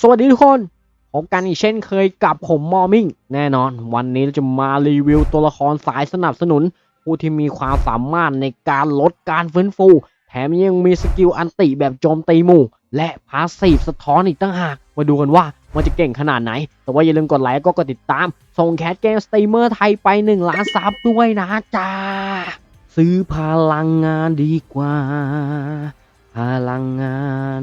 สวัสดีทุกคนพบกันอีกเช่นเคยกับผมมอมิงแน่นอน วันนี้เราจะมารีวิวตัวละครสายสนับสนุน ผู้ที่มีความสามารถในการลดการฟื้นฟู แถมยังมีสกิลอันติแบบโจมตีหมู่ และพาสซีฟสะท้อนอีกตั้งหาก มาดูกันว่ามันจะเก่งขนาดไหน แต่ว่าอย่าลืมกดไลค์ก็กดติดตาม ส่งแคสเกมสตรีมเมอร์ไทยไป 1 ล้านซับด้วยนะจ้าซื้อพลังงานดีกว่า พลังงาน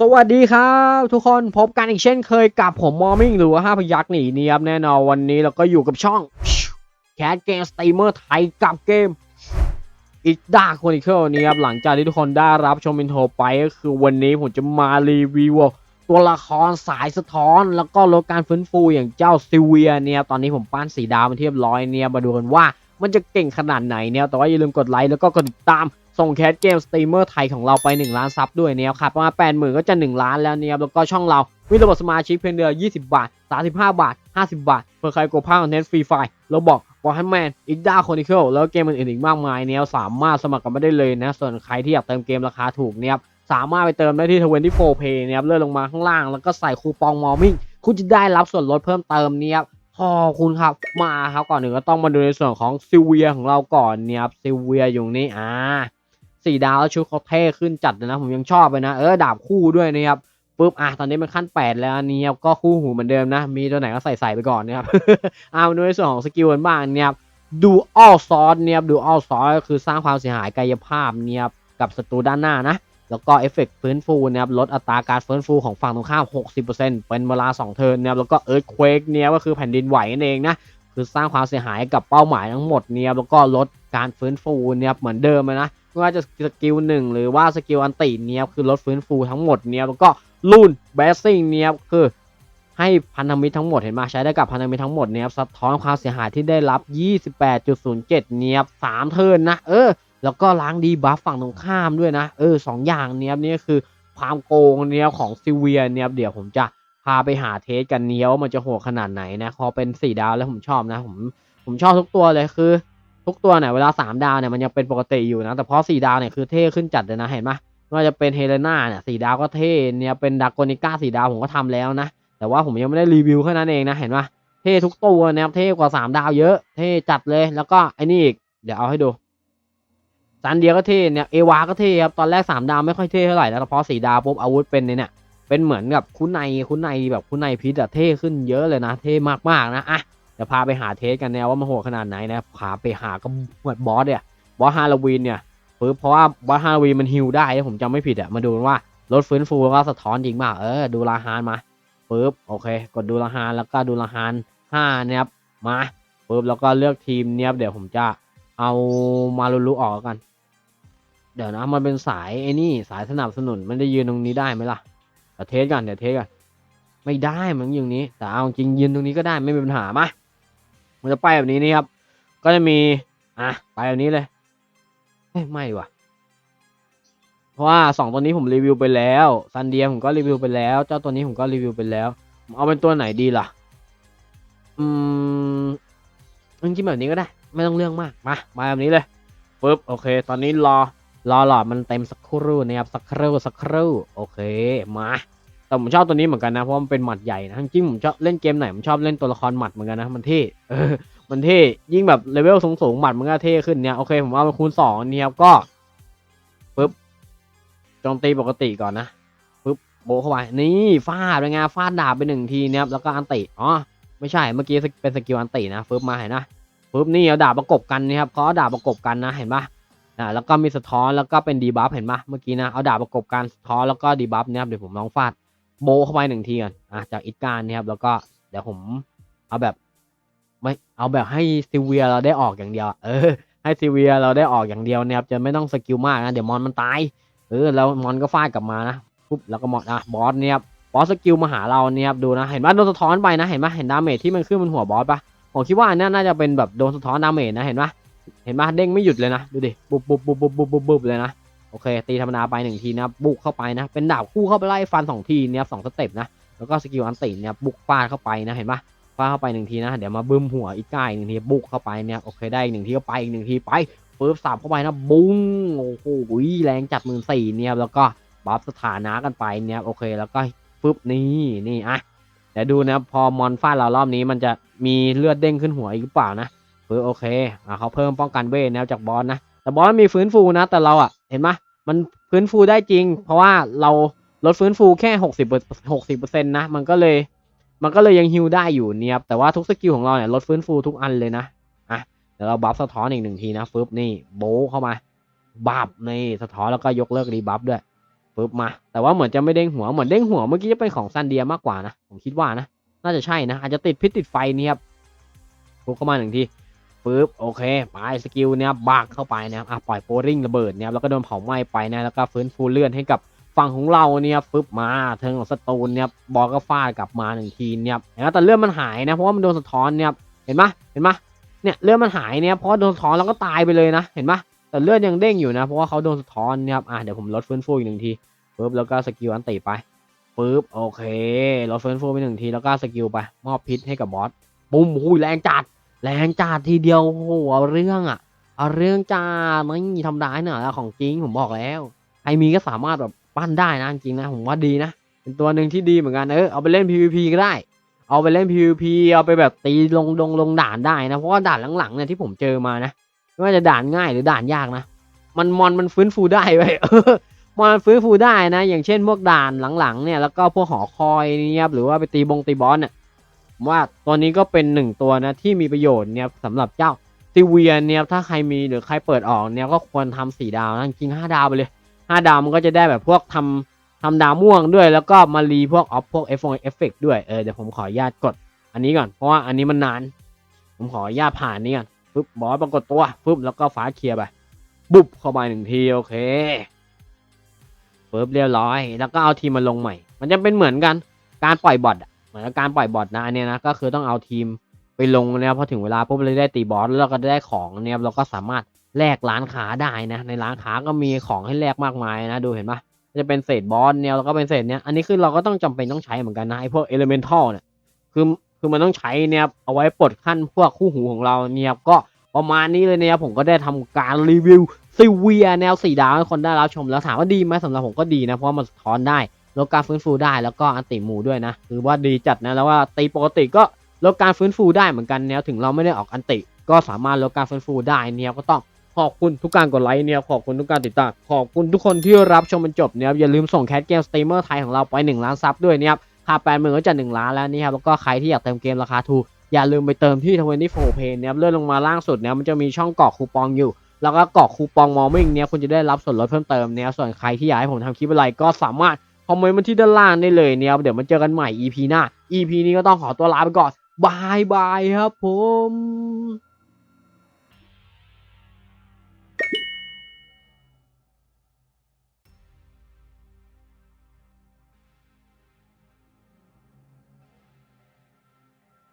สวัสดีครับทุกคนพบกันอีกเช่นเคยกับผมมอมิ่งหรือว่าห้าพยักษ์หนีเนียบแน่นอนวันนี้เราก็อยู่กับช่องแคสเกมสตรีมเมอร์ไทยกับเกมอีกดาคนอีกเคิลนี้ครับหลังจากที่ทุกคนได้รับชมอินโทรไปก็คือวันนี้ผมจะมารีวิวตัวละครสายสะท้อน แล้วก็ลดการฟื้นฟูอย่างเจ้าซิเวียเนี่ยตอนนี้ผมปั้นสีดาวมันเทียบร้อยเนี่ยมาดูกันว่า มันจะเก่งขนาดไหนเนี่ยแต่ว่าอย่าลืมกดไลค์แล้วก็กดติดตามส่งแคสเกมสตรีมเมอร์ไทยของเราไป 1 ล้านซับด้วยเนี่ยครับประมาณ8 0,000ก็จะ 1 ล้านแล้วเนี่ยแล้วก็ช่องเรามีระบบสมาชิกเพียงเดือน20 บาท 35 บาท 50 บาทเพื่อใครกดภาคคอนเทนต์ฟรีไฟล์เราบอกวอร์แฮมแมนอีกด้าคอนิเคิลแล้วเกมอื่นๆอีกมากมายเนี่ยสามารถสมัครกันไม่ได้เลยนะส่วนใครที่อยากเติมเกมราคาถูกเนี่ยสามารถไปเติมได้ที่24 Pay เนี่ยเลื่อนลงมาข้างล่างแล้วก็ใส่คูปองมอมิ่งคุณจะได้รับส่วนลดเพิ่มเติมเนี่ย พอคุณครับมาครับก่อนหนึ่งก็ต้องมาดูในส่วนของซิเวียของเราก่อนเนี่ยครับซิเวียอยู่นี่อ่าสี่ดาวแล้วชุดเขาเท่ขึ้นจัดเลยนะผมยังชอบเลยนะเออดาบคู่ด้วยนะครับปุ๊บอะตอนนี้มันขั้น 8 แล้วนนี้ครับก็คู่หูเหมือนเดิมนะ มีตัวไหนก็ใส่ใส่ไปก่อนนะครับเอาดูในส่วนของสกิลกันบ้างเนี่ยครับดูออลซอสเนี่ยครับดูออลซอสก็คือสร้างความเสียหายกายภาพเนี่ยครับกับศัตรูด้านหน้านะ แล้วก็เอฟเฟกต์ฟื้นฟูนะครับลดอัตราการฟื้นฟูของฝั่งตรงข้าม 60%เป็นเวลา 2 เทิร์นนะครับแล้วก็เอิร์ธเควกเนี่ยก็คือแผ่นดินไหวนั่นเองนะคือสร้างความเสียหายกับเป้าหมายทั้งหมดเนี่ยแล้วก็ลดการฟื้นฟูเนี่ยเหมือนเดิมเลยนะไม่ว่าจะสกิลหนึ่งหรือว่าสกิลอันติเนี่ยคือลดฟื้นฟูทั้งหมดเนี่ยแล้วก็ลูนเบสซิ่งเนี่ยคือให้พันธมิตรทั้งหมดเห็นไหมใช้ได้กับพันธมิตรทั้งหมดเนี่ยสะท้อนความเสียหายที่ได้รับ 28.07 เนี่ยสามเทินนะเออ แล้วก็ล้างดีบัฟฝั่งตรงข้ามด้วยนะ เออสองอย่างเนี่ยนี่คือความโกงเนี่ยของซิเวียเนี่ยเดี๋ยวผมจะพาไปหาเทสกันเนี้ยว่ามันจะโหดขนาดไหนนะพอเป็นสี่ดาวแล้วผมชอบนะ ผมผมชอบทุกตัวเลยคือ ทุกตัวเนี่ยเวลาสามดาวเนี่ยมันยังเป็นปกติอยู่นะแต่พอสี่ดาวเนี่ยคือเท่ขึ้นจัดเลยนะเห็นไหมไม่ว่าจะเป็นเฮเลนาเนี่ยสี่ดาวก็เท่เนี่ยเป็นดากอนิก้าสี่ดาวผมก็ทำแล้วนะแต่ว่าผมยังไม่ได้รีวิวแค่นั้นเองนะเห็นไหมเท่ทุกตัวเนี่ยเท่กว่าสามดาวเยอะ เท่จัดเลยแล้วก็ไอ้นี่อีกเดี๋ยวเอาให้ดู ซันเดียก็เท่เนี่ยเอวาก็เท่ครับตอนแรกสามดาวไม่ค่อยเท่เท่าไหร่แล้วพอสี่ดาวปุ๊บอาวุธเป็นเนี่ยเป็นเหมือนกับคุณในคุณในแบบคุณในพิษอะเท่ขึ้นเยอะเลยนะ เท่มากๆนะอะเดี๋ยวพาไปหาเทสกันแนวว่ามันโหดขนาดไหนนะพาไปหาก็เหมือนบอสเนี่ยบอสฮาโลวีนเนี่ยปึ๊บเพราะว่าบอสฮาโลวีนมันฮิลได้ถ้าผมจำไม่ผิดอะมาดูว่าลดฟื้นฟูแล้วก็สะท้อนจริงมากเออดูราฮานมาปึ๊บโอเค กดดูราฮานแล้วก็ดูราฮานห้าเนี่ยครับมาปึ๊บแล้วก็เลือกทีมเนี่ยครับเดี๋ยวผมจะเอามาลุลุออกกัน เดี๋ยวนะมันเป็นสายไอ้นี่สายสนับสนุนมันได้ยืนตรงนี้ได้ไหมล่ะเดี๋ยวเทสกันเดี๋ยวเทสกันไม่ได้มันอย่นี้แต่เอาจริงยืนตรงนี้ก็ได้ไม่มีปัญหามามันจะไปแบบนี้นี่ครับ ก็จะมีอะไปแบบนี้เลยไม่ว่ะเพราะว่าสองตัวนี้ผมรีวิวไปแล้วซันเดียผมก็รีวิวไปแล้ว เจ้าตัวนี้ผมก็รีวิวไปแล้วเอาเป็นตัวไหนดีล่ะ อืมจริงๆแบบนี้ก็ได้ ไม่ต้องเรื่องมากมามาแบบนี้เลยปึ๊บโอเค ตอนนี้รอ รอหลอดมันเต็มสักครู่นะครับสักครู่สักครู่โอเคมาแต่ผมชอบตัวนี้เหมือนกันนะเพราะมันเป็นหมัดใหญ่นะจริงผมชอบเล่นเกมไหนผมชอบเล่นตัวละครหมัดเหมือนกันนะมันเท่มันเท่ยิ่งแบบเลเวลสูงๆหมัดมันก็เท่ขึ้นเนี่ยโอเคผมเอาเป็นคูณสองนี่ครับก็ปึ๊บจมตีปกติก่อนนะปึ๊บโบเข้าไปนี่ฟาดเป็นไงฟาดดาบไปหนึ่งทีเนี่ยครับแล้วก็อันติอ๋อไม่ใช่เมื่อกี้เป็นสกิลอันตินะปึ๊บมาเห็นนะปึ๊บนี่เอาดาบประกบกันนี่ครับเขาเอาดาบประกบกันนะเห็นปะ อ่าแล้วก็มีสะท้อนแล้วก็เป็นดีบัฟเห็นปะเมื่อกี้นะเอาดาบประกบกันสะท้อนแล้วก็ดีบัฟเนี่ยครับเดี๋ยวผมลองฟาดโบเข้าไปหนึ่งทีก่อนอะจากอิดการเนี่ยครับแล้วก็เดี๋ยวผมเอาแบบไม่เอาแบบให้ซิเวียเราได้ออกอย่างเดียว เออ ให้ซิเวียเราได้ออกอย่างเดียวนี่ครับจะไม่ต้องสกิลมากนะเดี๋ยวมอนมันตายเออแล้วมอนก็ฟาดกลับมานะปุ๊บแล้วก็มอนอะบอสเนี่ยครับบอสสกิลมาหาเราเนี่ยครับดูนะเห็นว่าโดนสะท้อนไปนะเห็นไหมเห็นดาเมจที่มันขึ้นบนหัวบอสปะผมคิดว่าอันนี้น่าจะเป็นแบบโดนสะท้อนดาเมจนะเห็นปะ เห็นปะเด้งไม่หยุดเลยนะ ดูดิ บุบบุบบุบบุบบุบบุบบุบเลยนะ โอเค ตีธรรมดาไปหนึ่งทีนะบุกเข้าไปนะ เป็นดาบคู่เข้าไปไล่ฟันสองทีเนี่ยสองสเต็ปนะ แล้วก็สกิลอันติเนี่ยบุกฟาดเข้าไปนะ เห็นปะฟาดเข้าไปหนึ่งทีนะ เดี๋ยวมาบึ้มหัวอีกก้าอีกหนึ่งทีบุกเข้าไปเนี่ย โอเคได้อีกหนึ่งทีก็ไปอีกหนึ่งทีไปปึ๊บสับเข้าไปนะบุ้งโอ้โหแรงจัดหมื่นสี่เนี่ยแล้วก็บัฟสถานะกันไปเนี่ยโอเคแล้วก็ปึ๊บนี่นี่อะเดี๋ยวดูนะพอมอนฟาดเรารอบนี้มันจะมีเลือดเด้งขึ้นหัวอีกหรือเปล่านะ เออโอเคอะเขาเพิ่มป้องกันเวทแนวจากบอสนะ แต่บอสมีฟื้นฟูนะ แต่เราอะ เห็นไหมมันฟื้นฟูได้จริง เพราะว่าเราลดฟื้นฟูแค่หกสิบหกสิบเปอร์เซ็นต์นะ มันก็เลย มันก็เลยยังฮิวได้อยู่เนี่ยครับแต่ว่าทุกสกิลของเราเนี่ยลดฟื้นฟูทุกอันเลยนะ อะ เดี๋ยวเราบัฟสะท้อนอีกหนึ่งทีนะฟึบนี่โบเข้ามา บับนี่สะท้อนแล้วก็ยกเลิกรีบัฟด้วยฟึบมา แต่ว่าเหมือนจะไม่เด้งหัว เหมือนเด้งหัวเมื่อกี้จะเป็นของซันเดียมากกว่านะ ผมคิดว่านะ น่าจะใช่นะ อาจจะติดพิษติดไฟเนี่ยครับปุ๊บเข้ามาหนึ่งที ปึ๊บโอเคไปสกิลเนี่ยบักเข้าไปนะครับอะปล่อยโปริงระเบิดเนี่ยแล้วก็โดนเผาไหม้ไปนะแล้วก็ฟื้นฟูเลือดให้กับฝั่งของเราเนี่ยปึ๊บมาเทิงของสตูนเนี่ยบอกก็ฟาดกลับมาหนึ่งทีเนี่ยเห็นไหมแต่เลือดมันหายนะเพราะว่ามันโดนสะท้อนเนี่ยเห็นไหมเห็นไหมเนี่ยเลือดมันหายเนี่ยเพราะโดนสะท้อนแล้วก็ตายไปเลยนะเห็นไหมแต่เลือดยังเด้งอยู่นะเพราะว่าเขาโดนสะท้อนเนี่ยอะเดี๋ยวผมลดฟื้นฟูอีกหนึ่งทีปึ๊บแล้วก็สกิลอันติไปปึ๊บโอเคเราเฟิร์นฟูไปหนึ่งทีแล้วก็สกิลไปมอบพิษให้กับบอสปุ้มหุยแรงจัด แรงจัดทีเดียวโหเอาเรื่องอะเอาเรื่องจ้าไม่มีทำได้เนอะของจริงผมบอกแล้วใครมีก็สามารถแบบปั้นได้นะจริงนะผมว่าดีนะเป็นตัวหนึ่งที่ดีเหมือนกันเออเอาไปเล่น PVP ก็ได้ เอาไปเล่น PVP เอาไปแบบตีลงดงลงด่านได้นะเพราะว่าด่านหลังๆเนี่ยที่ผมเจอมานะไม่ว่าจะด่านง่ายหรือด่านยากนะมันมอนมันฟื้นฟูได้ไปเออมันฟื้นฟูได้นะ อย่างเช่นพวกด่านหลังๆเนี่ยแล้วก็พวกหอคอยเนี่ยหรือว่าไปตีบงตีบอสเนี่ย ว่าตัวนี้ก็เป็นหนึ่งตัวนะที่มีประโยชน์เนี่ยสำหรับเจ้าซิเวียนเนี่ยถ้าใครมีหรือใครเปิดออกเนี่ยก็ควรทำสี่ดาวนะจริงห้าดาวไปเลยห้าดาวมันก็จะได้แบบพวกทำทำดาวม่วงด้วย แล้วก็มารีพวกออฟพวกเอฟเอฟเฟกด้วยเออเดี๋ยวผมขออนุญาตกดอันนี้ก่อนเพราะว่าอันนี้มันนาน ผมขออนุญาตผ่านนี้ก่อนปึ๊บบอสปรากฏตัวปึ๊บแล้วก็ฟ้าเคลียร์ไปบุบเข้าไปหนึ่งทีโอเคปุ๊บเรียบร้อย แล้วก็เอาทีมมาลงใหม่ มันจะเป็นเหมือนกันการปล่อยบอทอะ มือนกับการปล่อยบอทนะอันเนี้ยนะก็คือต้องเอาทีมไปลงเนี่ยพอถึงเวลาปุ๊บเราได้ตีบอสแล้วเราก็ได้ของเนี่ยเราก็สามารถแลกร้านค้าได้นะ ในร้านค้าก็มีของให้แลกมากมายนะดูเห็นปะจะเป็นเศษบอสเนี่ยแล้วก็เป็นเศษเนี่ยอันนี้คือเราก็ต้องจำเป็นต้องใช้เหมือนกันนะไอ้พวกเอลิเมนทัลเนี่ยคือคือมันต้องใช้เนี่ยเอาไว้ปลดขั้นพวกคู่หูของเราเนี่ยก็ประมาณนี้เลยเนี่ยผมก็ได้ทำการรีวิวซิเวียแนวสี่ดาวให้คนได้รับชมแล้วถามว่าดีไหมสำหรับผมก็ดีนะเพราะว่ามันสะท้อนได้ ลดการฟื้นฟูได้แล้วก็อันติหมูด้วยนะคือว่าดีจัดนะแล้วว่าตีปกติก็ลดการฟื้นฟูได้เหมือนกันแนวถึงเราไม่ได้ออกอันติ ก็สามารถลดการฟื้นฟูได้เนี่ยก็ต้องขอบคุณทุกการกดไลค์เนี่ยขอบคุณทุกการติดตามขอบคุณทุกคนที่รับชมจนจบเนี่ยอย่าลืมส่งแคสเกมสตรีมเมอร์ไทยของเราไป1ล้านซับด้วยเนี่ยค่าแปดหมื่นก็จะ1ล้านแล้วนี่ครับแล้วก็ใครที่อยากเติมเกมราคาถูกอย่าลืมไปเติมที่24 Pay เนี่ยครับเลื่อนลงมาล่างสุดเนี่ยมันจะมีช่องกรอกคูปองอยู่ แล้วก็กรอกคูปองมอมิ่งเนี้ยคุณจะได้รับส่วนลดเพิ่มเติมเนี้ยส่วนใครที่อยากให้ผมทำคลิปอะไรก็สามารถ คอมเมนต์มาที่ด้านล่างได้เลยเนี่ยเดี๋ยวมาเจอกันใหม่ EP หน้า EP นี้ก็ต้องขอตัวลาไปก่อนบายบายครับผม